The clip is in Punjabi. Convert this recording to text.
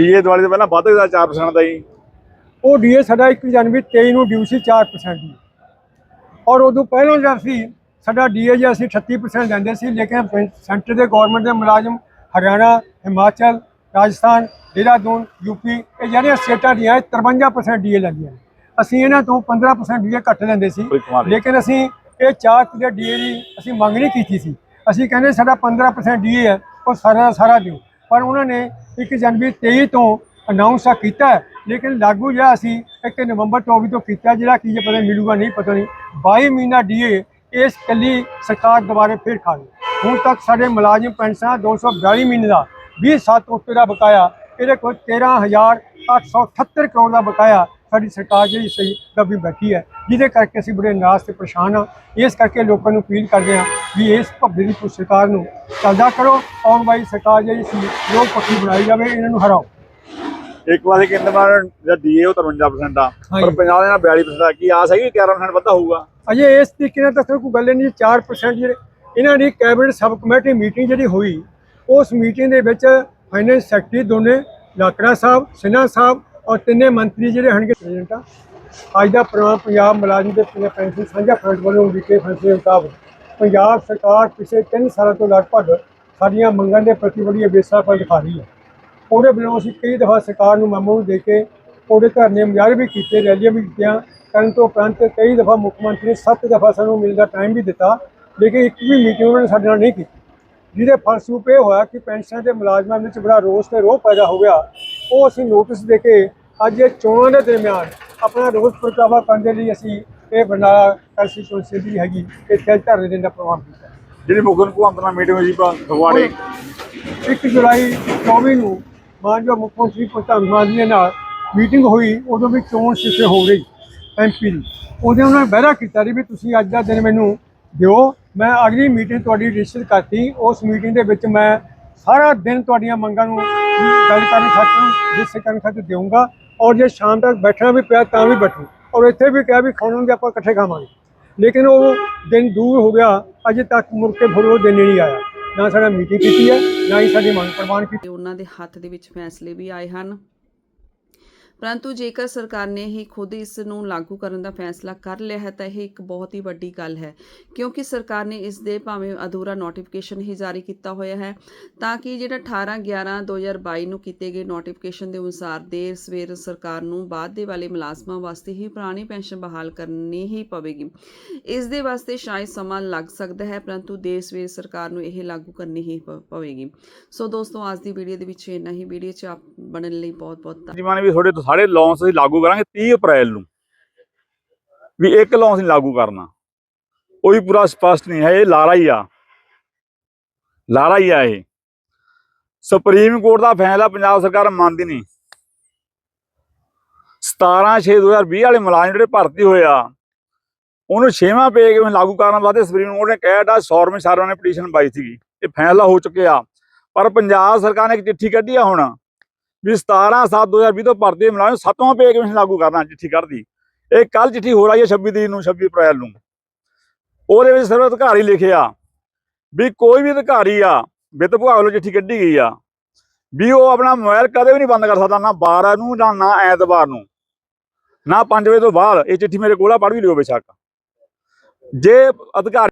ਡੀਏ ਦਿਵਾਲੀ ਤੋਂ ਪਹਿਲਾਂ ਵਾਧੇ ਦਾ 4% ਦਾ ਜੀ। ਉਹ ਡੀਏ ਸਾਡਾ 1 ਜਨਵਰੀ 23 ਨੂੰ ਡਿਊ ਸੀ 4% ਦੀ ਔਰ ਉਦੋਂ ਪਹਿਲਾਂ ਜਦ ਸੀ ਸਾਡਾ ਡੀਏ ਜੀ ਅਸੀਂ 38% ਲੈਂਦੇ ਸੀ ਲੇਕਿਨ ਸੈਂਟਰ ਦੇ ਗਵਰਨਮੈਂਟ ਦੇ ਮੁਲਾਜ਼ਮ ਹਰਿਆਣਾ ਹਿਮਾਚਲ ਰਾਜਸਥਾਨ ਦੇਹਰਾਦੂਨ ਯੂਪੀ ਇਹ ਜਿਹੜੀਆਂ ਸਟੇਟਾਂ ਦੀਆਂ ਇਹ 53% ਡੀਏ ਲੈਂਦੀਆਂ ਨੇ। ਅਸੀਂ ਇਹਨਾਂ ਤੋਂ 15% ਡੀਏ ਘੱਟ ਲੈਂਦੇ ਸੀ। ਹੈ। ਲੇਕਿਨ ਅਸੀਂ ਇਹ ਚਾਰ ਦੇ ਡੀਏ ਦੀ ਅਸੀਂ ਮੰਗ ਨਹੀਂ ਕੀਤੀ ਸੀ। ਅਸੀਂ ਕਹਿੰਦੇ ਸਾਡਾ 15% ਡੀਏ ਹੈ ਉਹ ਸਾਰਾ ਸਾਰਾ ਦਿਓ। ਪਰ ਉਹਨਾਂ ਨੇ 1 ਜਨਵਰੀ 23 ਤੋਂ ਅਨਾਉਂਸ ਤਾਂ ਕੀਤਾ ਲੇਕਿਨ ਲਾਗੂ ਜਿਹੜਾ ਅਸੀਂ 1 ਨਵੰਬਰ 24 ਤੋਂ ਕੀਤਾ, ਜਿਹੜਾ ਕੀ ਜੇ ਪਤਾ ਮਿਲੂਗਾ ਨਹੀਂ, ਪਤਾ ਨਹੀਂ। 22 ਮਹੀਨਾ ਡੀਏ, ਇਸ ਕੱਲੀ ਸਰਕਾਰ ਦੁਬਾਰੇ ਫੇਰ ਖਾ ਗਈ। ਹੁਣ ਤੱਕ ਸਾਡੇ ਮੁਲਾਜ਼ਮ ਪੈਨਸ਼ਨਾਂ 242 ਮਹੀਨੇ ਦਾ 20 ਸਾਲ ਤੋਂ ਉੱਤੇ ਦਾ ਬਕਾਇਆ, ਇਹਦੇ ਕੋਲ 13878 ਕਰੋੜ ਦਾ ਬਕਾਇਆ ਸਾਡੀ ਸਰਕਾਰ ਜਿਹੜੀ ਸਹੀ ਦਬੀ ਬੈਠੀ ਹੈ ਜਿਹਦੇ ਕਰਕੇ ਅਸੀਂ ਬੜੇ ਨਾਰਾਜ਼ ਤੇ ਪਰੇਸ਼ਾਨ ਹਾਂ। ਇਸ ਕਰਕੇ ਲੋਕਾਂ ਨੂੰ ਅਪੀਲ ਕਰਦੇ ਹਾਂ ਵੀ ਇਸ ਭੱਬੇ ਦੀ ਸਰਕਾਰ ਨੂੰ ਚੱਲਦਾ ਕਰੋ ਆਉਣ ਵਾਲੀ ਸਰਕਾਰ ਜਿਹੜੀ ਸੀ ਲੋਕ ਪੱਖੀ ਬਣਾਈ ਜਾਵੇ ਇਹਨਾਂ ਨੂੰ ਹਰਾਓ। ਇੱਕ ਵਾਰ ਕੇਂਦਰ ਦਾ ਜਿਹੜਾ ਡੀਏ ਉਹ 53% ਆ ਪਰ। ਪੰਜਾਬ ਦੇ ਨਾਲ 42% ਆ ਕੀ ਆਸ ਹੈਗੀ 11% ਵੱਧਾ ਹੋਊਗਾ? ਅਜੇ ਇਸ ਤਰੀਕੇ ਨਾਲ ਤਾਂ ਕੋਈ ਗੱਲ ਨਹੀਂ 4% ਜਿਹੜੇ ਇਹਨਾਂ ਦੀ ਕੈਬਨਿਟ ਸਬ ਕਮੇਟੀ ਮੀਟਿੰਗ ਜਿਹੜੀ ਹੋਈ ਉਸ ਮੀਟਿੰਗ ਦੇ ਵਿੱਚ ਫਾਈਨੈਂਸ ਸੈਕਟਰੀ ਦੋਨੇ ਲਾਕੜਾ ਸਾਹਿਬ ਸਿਨਹਾ ਸਾਹਿਬ ਔਰ ਤਿੰਨੇ ਮੰਤਰੀ ਜਿਹੜੇ ਹਨਗੇ ਪ੍ਰੈਜ਼ੀਡੈਂਟ ਆ ਅੱਜ ਦਾ ਪ੍ਰੋਗਰਾਮ ਪੰਜਾਬ ਮੁਲਾਜ਼ਮ ਦੇ ਪੰਜਾਬ ਪੈਨਸ਼ਨ ਸਾਂਝਾ ਫਰੰਟ ਵੱਲੋਂ ਵਿਕੇ ਫੈਸਲੇ ਮੁਤਾਬਕ ਪੰਜਾਬ ਸਰਕਾਰ ਪਿਛਲੇ 3 ਸਾਲਾਂ ਤੋਂ ਲਗਭਗ ਸਾਡੀਆਂ ਮੰਗਾਂ ਦੇ ਪ੍ਰਤੀ ਬੜੀ ਬੇਸਾਫਲ ਦਿਖਾ ਰਹੀ ਹੈ। ਉਹਦੇ ਵੱਲੋਂ ਅਸੀਂ ਕਈ ਦਫਾ ਸਰਕਾਰ ਨੂੰ ਮੈਮੋ ਨੂੰ ਦੇ ਕੇ ਉਹਦੇ ਧਰਨੇ ਮੁਜ਼ਾਹਰੇ ਵੀ ਕੀਤੇ, ਰੈਲੀਆਂ ਵੀ ਕੀਤੀਆਂ। ਕਰਨ ਤੋਂ ਉਪਰੰਤ ਕਈ ਦਫਾ ਮੁੱਖ ਮੰਤਰੀ ਨੇ ਸੱਤ ਦਫਾ ਸਾਨੂੰ ਮਿਲਣ ਦਾ ਟਾਈਮ ਵੀ ਦਿੱਤਾ, ਲੇਕਿਨ ਇੱਕ ਵੀ ਮੀਟਿੰਗ ਉਹਨਾਂ ਨੇ ਸਾਡੇ ਨਾਲ ਨਹੀਂ ਕੀਤੀ। ਜਿਹਦੇ ਫਲਸਰੂਪ ਇਹ ਹੋਇਆ ਕਿ ਪੈਨਸ਼ਨਾਂ ਦੇ ਮੁਲਾਜ਼ਮਾਂ ਵਿੱਚ ਬੜਾ ਰੋਸ ਤੇ ਰੋਹ ਪੈਦਾ ਹੋ ਗਿਆ। ਉਹ ਅਸੀਂ ਨੋਟਿਸ ਦੇ ਕੇ ਅੱਜ ਇਹ ਚੋਣਾਂ ਦੇ ਦਰਮਿਆਨ ਆਪਣਾ ਰੋਸ ਪ੍ਰਗਟਾਵਾ ਕਰਨ ਦੇ ਲਈ ਅਸੀਂ ਇਹ ਬਰਨਾਲਾ ਕੰਸਟੀਚੁਐਂਸੀ ਦੀ ਹੈਗੀ ਇੱਥੇ ਧਰਨੇ ਦੇਣ ਦਾ ਪ੍ਰੋਗਰਾਮ ਕੀਤਾ। ਜਿਹੜੀ ਮੁੱਖ ਭਗਵੰਤ ਨਾਲ ਮੀਟਿੰਗ ਹੋਈ ਫਗਵਾੜੇ। 1 ਜੁਲਾਈ 24 ਨੂੰ ਮਾਨਯੋਗ ਮੁੱਖ ਮੰਤਰੀ ਭਗਵੰਤ ਮਾਨ ਜੀ ਨਾਲ ਮੀਟਿੰਗ ਹੋਈ ਉਦੋਂ ਵੀ ਚੋਣ ਸਿੱਟੇ ਹੋ ਰਹੀ ਐਮਪੀ ਦੀ। ਉਹਦੇ ਉਹਨਾਂ ਨੇ ਵਾਅਦਾ ਕੀਤਾ ਸੀ ਵੀ ਤੁਸੀਂ ਅੱਜ ਦਾ ਦਿਨ ਮੈਨੂੰ ਦਿਓ। ਮੈਂ ਅਗਲੀ ਮੀਟਿੰਗ ਤੁਹਾਡੀ ਰਜਿਸਟਰ ਕਰਤੀ ਉਸ ਮੀਟਿੰਗ ਦੇ ਵਿੱਚ ਮੈਂ ਸਾਰਾ ਦਿਨ ਤੁਹਾਡੀਆਂ ਮੰਗਾਂ ਨੂੰ ਗੱਲ ਕਰਨ ਖਾਤਰ ਜਿਸ ਕਰਨ ਖਾਤਰ ਦੇਵਾਂਗਾ ਔਰ ਜੇ ਸ਼ਾਮ ਤੱਕ ਬੈਠਣਾ ਵੀ ਪਿਆ ਤਾਂ ਵੀ ਬੈਠੂ। ਔਰ ਇੱਥੇ ਵੀ ਕਿਹਾ ਵੀ ਖਾਣਾਂਗੇ ਆਪਾਂ ਇਕੱਠੇ ਖਾਵਾਂਗੇ। ਲੇਕਿਨ ਉਹ ਦਿਨ ਦੂਰ ਹੋ ਗਿਆ, ਅਜੇ ਤੱਕ ਮੁੜ ਕੇ ਫਿਰ ਉਹ ਦਿਨ ਹੀ ਨਹੀਂ ਆਇਆ। ਨਾ ਸਾਡਾ ਮੀਟਿੰਗ ਕੀਤੀ ਹੈ, ਨਾ ਹੀ ਸਾਡੀ ਮੰਗ ਪ੍ਰਵਾਨ ਕੀਤੀ। ਉਹਨਾਂ ਦੇ ਹੱਥ ਦੇ ਵਿੱਚ ਫੈਸਲੇ ਵੀ ਆਏ ਹਨ। ਪਰੰਤੂ ਜੇਕਰ ਸਰਕਾਰ ਨੇ ਹੀ ਖੁਦ ਇਸ ਨੂੰ ਲਾਗੂ ਕਰਨ ਦਾ ਫੈਸਲਾ ਕਰ ਲਿਆ ਹੈ, ਤਾਂ ਇਹ ਇੱਕ ਬਹੁਤ ਹੀ ਵੱਡੀ ਗੱਲ ਹੈ, ਕਿਉਂਕਿ ਸਰਕਾਰ ਨੇ ਇਸ ਦੇ ਭਾਵੇਂ ਅਧੂਰਾ ਨੋਟੀਫਿਕੇਸ਼ਨ ਹੀ ਜਾਰੀ ਕੀਤਾ ਹੋਇਆ ਹੈ, ਤਾਂ ਕਿ ਜਿਹੜਾ 18 11 2022 ਨੂੰ ਕੀਤੇ ਗਏ ਨੋਟੀਫਿਕੇਸ਼ਨ ਦੇ ਅਨੁਸਾਰ ਦੇਰ ਸਵੇਰ ਸਰਕਾਰ ਨੂੰ ਬਾਅਦ ਦੇ ਵਾਲੇ ਮੁਲਾਜ਼ਮਾਂ ਵਾਸਤੇ ਹੀ ਪੁਰਾਣੀ ਪੈਨਸ਼ਨ ਬਹਾਲ ਕਰਨੀ ਹੀ ਪਵੇਗੀ। ਇਸ ਦੇ ਵਾਸਤੇ ਸ਼ਾਇਦ ਸਮਾਂ ਲੱਗ ਸਕਦਾ ਹੈ, ਪਰੰਤੂ ਦੇਰ ਸਵੇਰ ਸਰਕਾਰ ਨੂੰ ਇਹ ਲਾਗੂ ਕਰਨੀ ਹੀ ਪਵੇਗੀ। ਸੋ ਦੋਸਤੋ, ਅੱਜ ਦੀ ਵੀਡੀਓ ਦੇ ਵਿੱਚ ਇੰਨਾ ਹੀ। ਵੀਡੀਓ 'ਚ ਆਪ ਬਣਨ ਲਈ ਬਹੁਤ ਬਹੁਤ ਧੰਨਵਾਦ। ਜਿਵੇਂ ਵੀ ਤੁਹਾਡੇ ਤੋਂ ਸਾਰੇ ਲੌਂਸ ਅਸੀਂ ਲਾਗੂ ਕਰਾਂਗੇ 30 ਅਪ੍ਰੈਲ ਨੂੰ। ਵੀ ਇੱਕ ਲੌਂਸ ਨਹੀਂ ਲਾਗੂ ਕਰਨਾ। ਉਹ ਪੂਰਾ ਸਪਸ਼ਟ ਨਹੀਂ ਹੈ, ਇਹ ਲਾਰਾ ਹੀ ਆ। ਲਾਰਾ ਹੀ ਆ ਇਹ। ਸੁਪਰੀਮ ਕੋਰਟ ਦਾ ਫੈਸਲਾ ਪੰਜਾਬ ਸਰਕਾਰ ਮੰਨਦੀ ਨਹੀਂ। 17 6 2020 ਵਾਲੇ ਮੁਲਾਜ਼ਮ ਜਿਹੜੇ ਭਰਤੀ ਹੋਏ ਆ, ਉਹਨੂੰ ਛੇਵਾਂ ਪੇ ਕਿਵੇਂ ਲਾਗੂ ਕਰਨ ਵਾਸਤੇ ਸੁਪਰੀਮ ਕੋਰਟ ਨੇ ਕਿਹਾ ਡਾ ਸੌਰਵੇਂ ਸਾਰਿਆਂ ਨੇ ਪਟੀਸ਼ਨ ਪਾਈ ਸੀਗੀ। ਇਹ ਫੈਸਲਾ ਹੋ ਚੁੱਕਿਆ। ਪਰ ਪੰਜਾਬ ਸਰਕਾਰ ਨੇ ਇੱਕ ਚਿੱਠੀ ਕੱਢੀ ਆ ਹੁਣ। ਵੀ 17 7 2020 ਤੋਂ ਭਰਤੀ ਹੋਏ ਸੱਤਵਾਂ ਪੇ ਕਮਿਸ਼ਨ ਲਾਗੂ ਕਰਨਾ ਚਿੱਠੀ ਕੱਢਦੀ। ਇਹ ਕੱਲ ਚਿੱਠੀ ਹੋ ਰਹੀ ਹੈ 26 ਤਰੀਕ ਨੂੰ 26 ਅਪ੍ਰੈਲ ਨੂੰ। ਉਹਦੇ ਵਿੱਚ ਸਿਰਫ ਅਧਿਕਾਰੀ ਲਿਖਿਆ ਵੀ ਕੋਈ ਵੀ ਅਧਿਕਾਰੀ ਆ, ਵਿੱਤ ਵਿਭਾਗ ਵੱਲੋਂ ਚਿੱਠੀ ਕੱਢੀ ਗਈ ਆ, ਵੀ ਉਹ ਆਪਣਾ ਮੋਬਾਈਲ ਕਦੇ ਵੀ ਨਹੀਂ ਬੰਦ ਕਰ ਸਕਦਾ, ਨਾ 12 ਨੂੰ, ਨਾ ਨਾ ਐਤਵਾਰ ਨੂੰ, ਨਾ 5 ਵਜੇ ਤੋਂ ਬਾਅਦ। ਇਹ ਚਿੱਠੀ ਮੇਰੇ ਕੋਲ ਆ, ਪੜ੍ਹ ਵੀ ਲਿਓ ਬੇਸ਼ੱਕ। ਜੇ ਅਧਿਕਾਰੀ